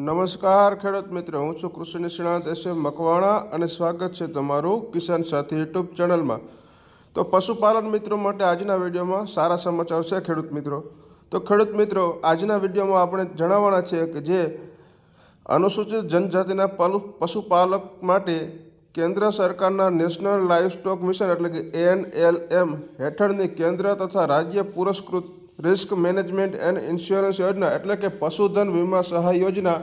નમસ્કાર ખેડૂત મિત્રો, હું છું કૃષિ નિષ્ણાત એસ. એમ. મકવાણા અને સ્વાગત છે તમારું કિસાન સાથી યુટ્યુબ ચેનલમાં. તો પશુપાલન મિત્રો માટે આજના વિડીયોમાં સારા સમાચાર છે ખેડૂત મિત્રો. તો ખેડૂત મિત્રો, આજના વિડીયોમાં આપણે જણાવવાના છે કે જે અનુસૂચિત જનજાતિના પલુ, પશુપાલક માટે કેન્દ્ર સરકારના નેશનલ લાઇવ સ્ટોક મિશન એટલે કે એનએલએમ હેઠળની કેન્દ્ર તથા રાજ્ય પુરસ્કૃત રિસ્ક મેનેજમેન્ટ એન્ડ ઇન્સ્યોરન્સ યોજના એટલે કે પશુધન વીમા સહાય યોજના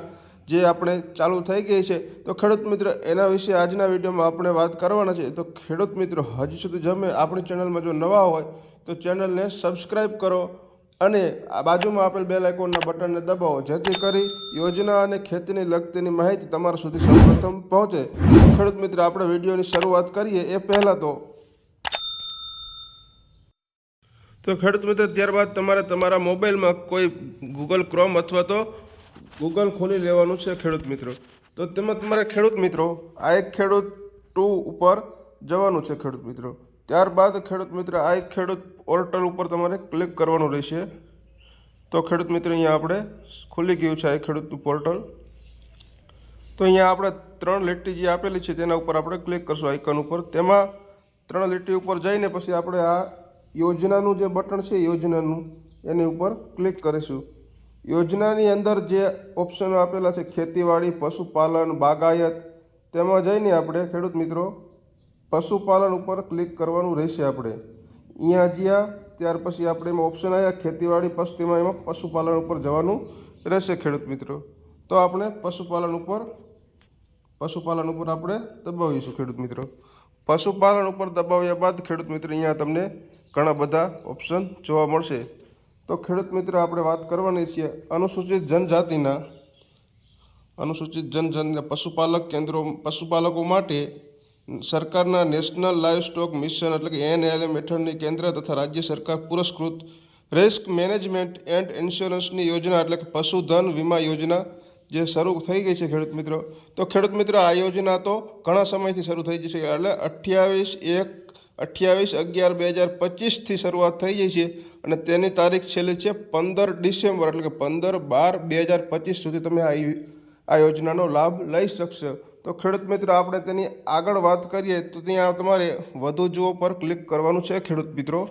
જે આપણે ચાલુ થઈ ગઈ છે. તો ખેડૂત મિત્ર, એના વિશે આજના વિડીયોમાં આપણે વાત કરવાના છે. તો ખેડૂત મિત્રો, હજી સુધી જમે આપણી ચેનલમાં જો નવા હોય, તો ચેનલને સબસ્ક્રાઈબ કરો અને આ બાજુમાં આપેલ બે આઇકોનના બટનને દબાવો. જેથી કરી યોજના અને ખેતીને લગતીની માહિતી તમારા સુધી સૌપ્રથમ પહોંચે. ખેડૂત મિત્ર, આપણે વિડીયોની શરૂઆત કરીએ. એ પહેલાં તો તો ખેડૂત મિત્ર, ત્યારબાદ તમારે તમારા મોબાઈલમાં કોઈ ગૂગલ ક્રોમ અથવા તો ગૂગલ ખોલી લેવાનું છે ખેડૂત મિત્રો. તો તેમાં તમારે ખેડૂત મિત્રો, આ એક ખેડૂત ટુ ઉપર જવાનું છે ખેડૂત મિત્રો. ત્યારબાદ ખેડૂત મિત્ર, આ એક ખેડૂત પોર્ટલ ઉપર તમારે ક્લિક કરવાનું રહેશે. તો ખેડૂત મિત્ર, અહીંયા આપણે ખુલી ગયું છે આ ખેડૂતનું પોર્ટલ. તો અહીંયા આપણે ત્રણ લીટી જે આપેલી છે, તેના ઉપર આપણે ક્લિક કરશું આઇકન ઉપર. તેમાં ત્રણ લીટી ઉપર જઈને પછી આપણે આ યોજનાનું જે બટન છે, યોજનાનું, એની ઉપર ક્લિક કરીશું. યોજનાની અંદર જે ઓપ્શનો આપેલા છે, ખેતીવાડી, પશુપાલન, બાગાયત, તેમાં જઈને આપણે, ખેડૂત મિત્રો, પશુપાલન ઉપર ક્લિક કરવાનું રહેશે આપણે. અહીંયા જ્યાં, ત્યાર પછી આપણે એમાં ઓપ્શન આવ્યા ખેતીવાડી પશુ તેમાં એમાં પશુપાલન ઉપર જવાનું રહેશે, ખેડૂત મિત્રો. તો આપણે પશુપાલન ઉપર પશુપાલન ઉપર આપણે દબાવીશું, ખેડૂત મિત્રો. પશુપાલન ઉપર દબાવ્યા બાદ ખેડૂત મિત્રો, અહીંયા તમને ઘણા બધા ઓપ્શન જોવા મળશે. તો ખેડૂત મિત્રો, આપણે વાત કરવાની છીએ અનુસૂચિત જનજાતિના. અનુસૂચિત જનજાતિના પશુપાલક કેન્દ્રો, પશુપાલકો માટે સરકારના નેશનલ લાઇવ સ્ટોક મિશન એટલે કે એનએલએમ હેઠળની કેન્દ્ર તથા રાજ્ય સરકાર પુરસ્કૃત રિસ્ક મેનેજમેન્ટ એન્ડ ઇન્સ્યોરન્સની યોજના એટલે કે પશુધન વીમા યોજના જે શરૂ થઈ ગઈ છે ખેડૂત મિત્રો. તો ખેડૂત મિત્રો, આ યોજના તો ઘણા સમયથી શરૂ થઈ ગઈ છે. એટલે અઠ્યાવીસ એક અઠ્યાવીસ અગિયાર બે હજાર પચીસથી શરૂઆત થઈ ગઈ છે અને તેની તારીખ છેલ્લી છે પંદર ડિસેમ્બર એટલે કે પંદર બાર બે હજાર પચીસ સુધી તમે આ આ યોજનાનો લાભ લઈ શકશો. તો ખેડૂત મિત્રો, આપણે તેની આગળ વાત કરીએ તો ત્યાં તમારે વધુ જુઓ પર ક્લિક કરવાનું છે ખેડૂત મિત્રો.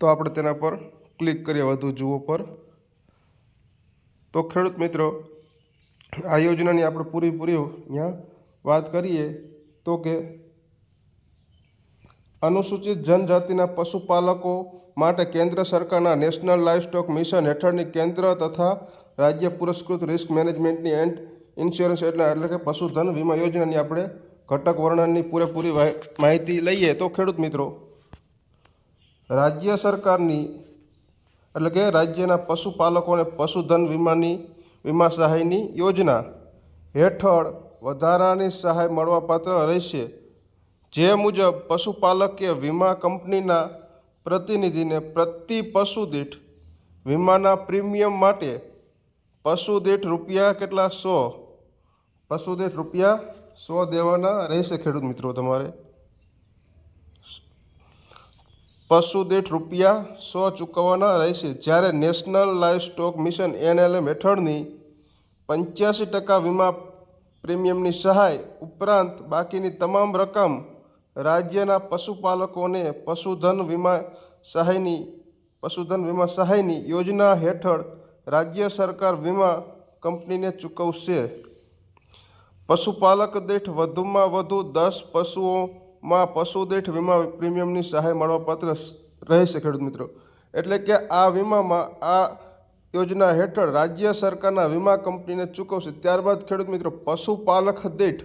તો આપણે તેના પર ક્લિક કરીએ વધુ જુઓ પર. તો ખેડૂત મિત્રો, આ યોજનાની આપણે પૂરેપૂરી અહીંયા વાત કરીએ તો કે અનુસૂચિત જનજાતિના પશુપાલકો માટે કેન્દ્ર સરકારના નેશનલ લાઇવસ્ટોક મિશન હેઠળની કેન્દ્ર તથા રાજ્ય પુરસ્કૃત રિસ્ક મેનેજમેન્ટની એન્ડ ઇન્સ્યોરન્સ એટલે એટલે કે પશુધન વીમા યોજનાની આપણે ઘટક વર્ણનની પૂરેપૂરી માહિતી લઈએ તો ખેડૂત મિત્રો, રાજ્ય સરકારની એટલે કે રાજ્યના પશુપાલકોને પશુધન વીમાની વીમા સહાયની યોજના હેઠળ વધારાની સહાય મળવાપાત્ર રહેશે. જે મુજબ પશુપાલકે વીમા કંપનીના પ્રતિનિધિને પ્રતિ પશુ દીઠ વીમાના પ્રીમિયમ માટે પશુ દીઠ રૂપિયા કેટલા સો? પશુ દીઠ રૂપિયા સો દેવાના રહેશે ખેડૂત મિત્રો તમારે. પશુ દીઠ રૂપિયા સો ચૂકવવાના રહેશે. જ્યારે national livestock mission NLM હેઠળની પંચ્યાસી ટકા વીમા પ્રીમિયમની સહાય ઉપરાંત બાકીની તમામ રકમ રાજ્યના પશુપાલકોને પશુધન વીમા સહાયની, પશુધન વીમા સહાયની યોજના હેઠળ રાજ્ય સરકાર વીમા કંપનીને ચૂકવશે. પશુપાલક દીઠ વધુમાં વધુ દસ પશુઓમાં પશુ દીઠ વીમા પ્રીમિયમની સહાય મળવાપાત્ર રહેશે ખેડૂત મિત્રો. એટલે કે આ વીમામાં આ યોજના હેઠળ રાજ્ય સરકારના વીમા કંપનીને ચૂકવશે. ત્યારબાદ ખેડૂત મિત્રો, પશુપાલક દીઠ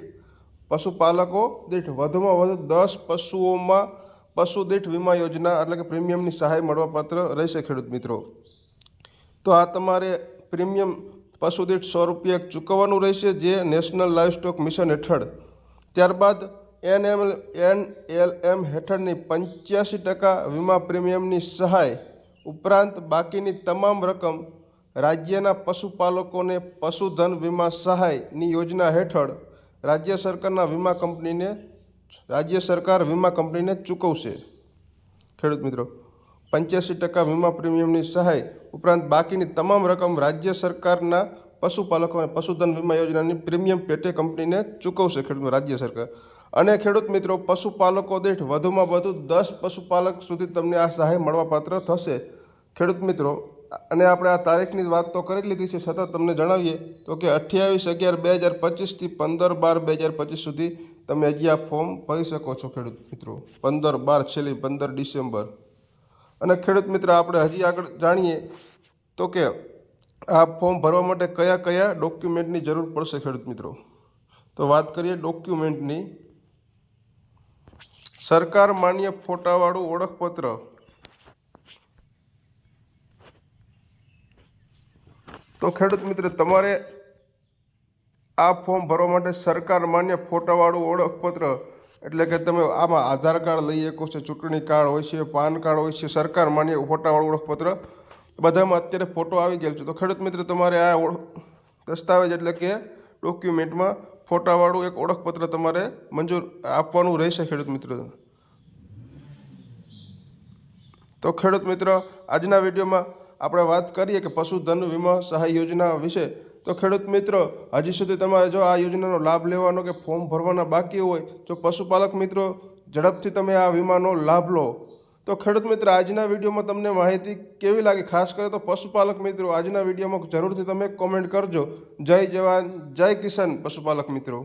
પશુપાલકો દીઠ વધુમાં વધુ દસ પશુઓમાં પશુ દીઠ વીમા યોજના એટલે કે પ્રીમિયમની સહાય મળવાપાત્ર રહેશે, ખેડૂત મિત્રો. તો આ તમારે પ્રીમિયમ પશુ દીઠ સો રૂપિયા ચૂકવવાનું રહેશે, જે નેશનલ લાઇવસ્ટોક મિશન હેઠળ. ત્યારબાદ N M N L M હેઠળની પંચ્યાસી ટકા વીમા પ્રીમિયમની સહાય ઉપરાંત બાકીની તમામ રકમ રાજ્યના પશુપાલકોને પશુધન વીમા સહાયની યોજના હેઠળ રાજ્ય સરકારના વીમા કંપનીને રાજ્ય સરકાર વીમા કંપનીને ચૂકવશે. ખેડૂત મિત્રો, પંચ્યાસી ટકા વીમા પ્રીમિયમની સહાય ઉપરાંત બાકીની તમામ રકમ રાજ્ય સરકારના પશુપાલકો અને પશુધન વીમા યોજનાની પ્રીમિયમ પેટે કંપનીને ચૂકવશે ખેડૂત રાજ્ય સરકાર. અને ખેડૂત મિત્રો, પશુપાલકો દીઠ વધુમાં વધુ દસ પશુપાલક સુધી તમને આ સહાય મળવાપાત્ર થશે. ખેડૂત મિત્રો અને આપણે આ તારીખની વાત તો કરી લીધી છે છતાં તમને જણાવીએ તો કે અઠ્યાવીસ અગિયાર બે હજાર પચીસથી પંદર બાર બે હજાર પચીસ સુધી તમે હજી આ ફોર્મ ભરી શકો છો, ખેડૂત મિત્રો. પંદર બાર છેલ્લી પંદર ડિસેમ્બર. અને ખેડૂત મિત્ર, આપણે હજી આગળ જાણીએ તો કે આ ફોર્મ ભરવા માટે કયા કયા ડોક્યુમેન્ટની જરૂર પડશે, ખેડૂત મિત્રો? તો વાત કરીએ ડોક્યુમેન્ટની. સરકાર માન્ય ફોટાવાળું ઓળખપત્ર તો ખેડૂત મિત્ર, તમારે આ ફોર્મ ભરવા માટે સરકાર માન્ય ફોટાવાળું ઓળખપત્ર, એટલે કે તમે આમાં આધાર કાર્ડ લઈ શકો છો, ચૂંટણી કાર્ડ હોય છે, પાન કાર્ડ હોય છે, સરકાર માન્ય ફોટાવાળું ઓળખપત્ર, બધામાં અત્યારે ફોટો આવી ગયેલ છે. તો ખેડૂત મિત્ર, તમારે આ ઓળખ દસ્તાવેજ એટલે કે ડોક્યુમેન્ટમાં ફોટાવાળું એક ઓળખપત્ર તમારે મંજૂર આપવાનું રહેશે ખેડૂત મિત્ર. તો ખેડૂત મિત્ર, આજના વિડીયોમાં આપણે વાત કરીએ કે પશુધન વીમા સહાય યોજના વિશે, તો ખેડૂત મિત્રો, હજી સુધી તમારે જો આ યોજનાનો લાભ લેવાનો કે ફોર્મ ભરવાના બાકી હોય, તો પશુપાલક મિત્રો, ઝડપથી તમે આ વીમાનો લાભ લો. તો ખેડૂત મિત્ર, આજના વિડીયોમાં તમને માહિતી કેવી લાગી? ખાસ કરે તો પશુપાલક મિત્રો, આજના વિડીયોમાં જરૂરથી તમે કોમેન્ટ કરજો. જય જવાન, જય કિસાન પશુપાલક મિત્રો.